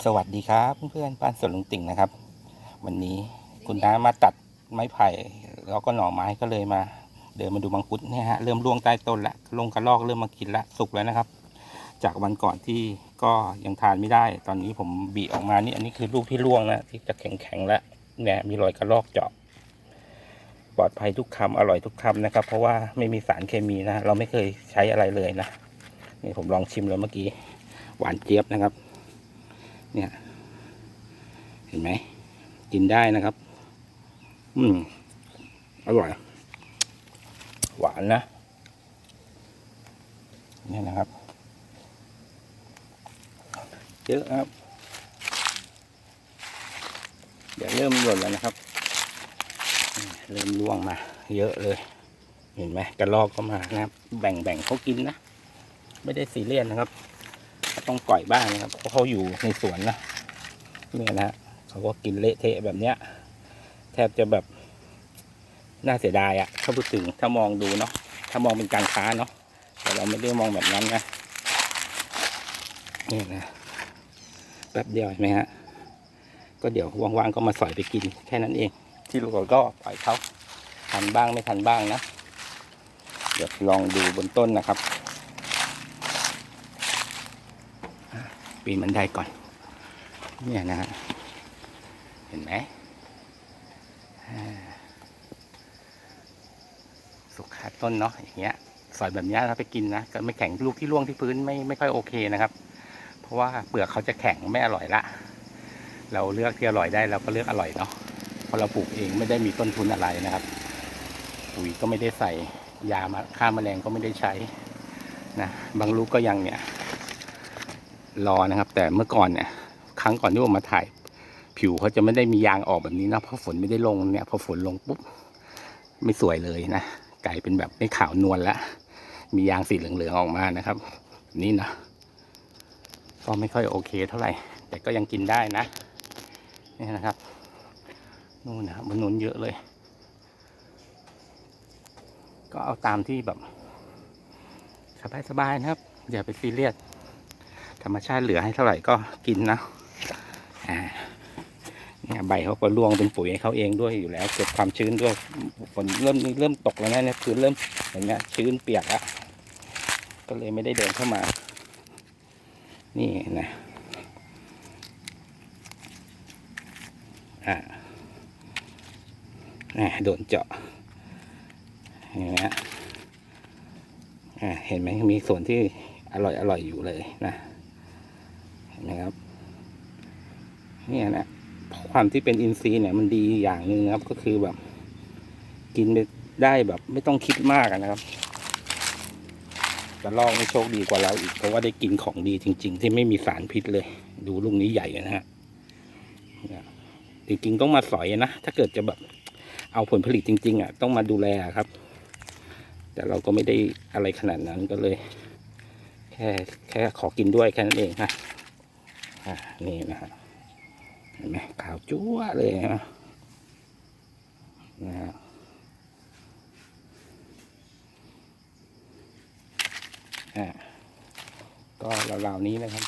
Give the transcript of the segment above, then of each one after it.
สวัสดีครับเพื่อนๆบ้านสวนลุงติ่งนะครับ วันนี้คุณน้ามาตัดไม้ไผ่แล้วก็หน่อไม้ก็เลยมา เดินมาดูมังคุดเนี่ยฮะเริ่มร่วงใต้ต้นละลงกระลอกเริ่มมากินละสุกแล้วนะครับ จากวันก่อนที่ก็ยังทานไม่ได้ ตอนนี้ผมบีออกมานี่อันนี้คือลูกที่ร่วงนะที่จะแข็งๆแล้วเนี่ยมีรอยกระลอกเจาะปลอดภัยทุกคำอร่อยทุกคำนะครับ เพราะว่าไม่มีสารเคมีนะเราไม่เคยใช้อะไรเลยนะนี่ผมลองชิมแล้วเมื่อกี้หวานเจี๊ยบนะครับ เนี่ย เห็นไหม กินได้นะครับ อืม อร่อย หวานนะ เนี่ยนะครับ เยอะครับ เดี๋ยวเริ่มหล่นแล้วนะครับ เริ่มร่วงมา เยอะเลย เห็นไหมกระรอกก็มานะครับ แบ่งแบ่งเขากินนะ ไม่ได้ซีเรียสนะครับ ต้องปล่อยบ้างนะครับเพราะเขาอยู่ในสวนนะเนี่ยนะฮะเขาก็กินเละเทะแบบเนี้ย แทบจะแบบน่าเสียดายอะถ้าพูดถึงถ้ามองดูเนาะถ้ามองเป็นการค้าเนาะแต่เราไม่ได้มองแบบนั้นนะนี่นะแป๊บเดียวเห็นไหมฮะก็เดี๋ยวว่างๆก็มาสอยไปกินแค่นั้นเอง ที่เหลือก็ปล่อยเขาทันบ้างไม่ทันบ้างนะ เดี๋ยวลองดูบนต้นนะครับ ปีนบันไดก่อน เนี่ยนะฮะ เห็นไหม สุขาต้นเนาะอย่างเงี้ย สอยแบบเนี้ยเราไปกินนะก็ไม่แข็งลูกที่ร่วงที่พื้นไม่ไม่ค่อยโอเคนะครับ เพราะว่าเปลือกเขาจะแข็งไม่อร่อยละ เราเลือกที่อร่อยได้เราก็เลือกอร่อยเนาะ เพราะเราปลูกเองไม่ได้มีต้นทุนอะไรนะครับ ปุ๋ยก็ไม่ได้ใส่ยามาฆ่าแมลงก็ไม่ได้ใช้นะ บางลูกก็ยังเนี่ย รอนะครับ แต่เมื่อก่อนเนี่ยครั้งก่อนที่ผมมาถ่าย ผิวเขาจะไม่ได้มียางออกแบบนี้นะเพราะฝนไม่ได้ลงเนี่ยพอฝนลงปุ๊บไม่สวยเลยนะกลายเป็นแบบไม่ขาวนวลแล้วมียางสีเหลืองๆออกมานะครับแบบนี่นะก็ไม่ค่อยโอเคเท่าไหร่ แต่ก็ยังกินได้นะนี่นะครับนู่นนะครับบนนู้นเยอะเลย ก็เอาตามที่แบบสบายๆนะครับ อย่าไปซีเรียส ธรรมชาติเหลือให้เท่าไหร่ก็กินนะเนี่ยใบเขาก็ร่วงเป็นปุ๋ยให้เขาเองด้วยอยู่แล้วเก็บความชื้นด้วยฝนเริ่มเริ่มตกแล้วนะเนี่ยพื้นเริ่มอย่างเงี้ชื้นเปียกอะก็เลยไม่ได้เดินเข้ามา นี่นะอ่าอ่โดนเจาะเห็นไหมอ่าเห็นไหมมีส่วนที่อร่อยอร่อยอยู่เลยนะ นไหมครับเนี่ยนะความที่เป็นอินทรีย์เนี่ยมันดีอย่างหนึ่งครับ ก็คือแบบ กินได้แบบ ไม่ต้องคิดมากนะครับกระลอกไม่โชคดีกว่าเราอีก เพราะว่าได้กินของดีจริง ๆ ที่ไม่มีสารพิษเลย ดูลูกนี้ใหญ่นะฮะจริงๆต้องมาสอยนะ ถ้าเกิดจะแบบเอาผลผลิตจริง ๆ อะ ต้องมาดูแลครับ แต่เราก็ไม่ได้อะไรขนาดนั้นก็เลย แค่แค่ขอกินด้วยแค่นั้นเองนะ อ่านี่นะฮะเห็นไหมขาวจั๊วเลยนะนะฮะอ่าก็ราวๆนี้นะครับ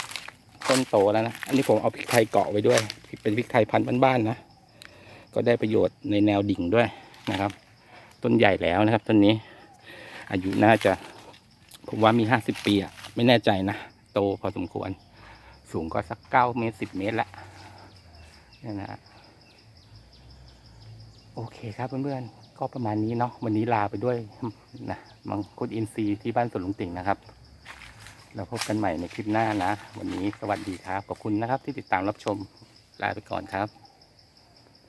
ต้นโตแล้วนะ อันนี้ผมเอาพริกไทยเกาะไว้ด้วย เป็นพริกไทยพันธุ์บ้านๆนะ ก็ได้ประโยชน์ในแนวดิ่งด้วยนะครับ ต้นใหญ่แล้วนะครับต้นนี้ อายุน่าจะ ผมว่ามีห้าสิบปีอะไม่แน่ใจนะ โตพอสมควร สูงก็สักเก้าเมตรสิบเมตรละเนี่ยนะโอเคครับเพื่อนๆ ก็ประมาณนี้เนาะวันนี้ลาไปด้วยนะมังคุดอินทรีย์ที่บ้านสวนลุงติ่งนะครับ เราพบกันใหม่ในคลิปหน้านะ วันนี้สวัสดีครับ ขอบคุณนะครับที่ติดตามรับชมลาไปก่อนครับ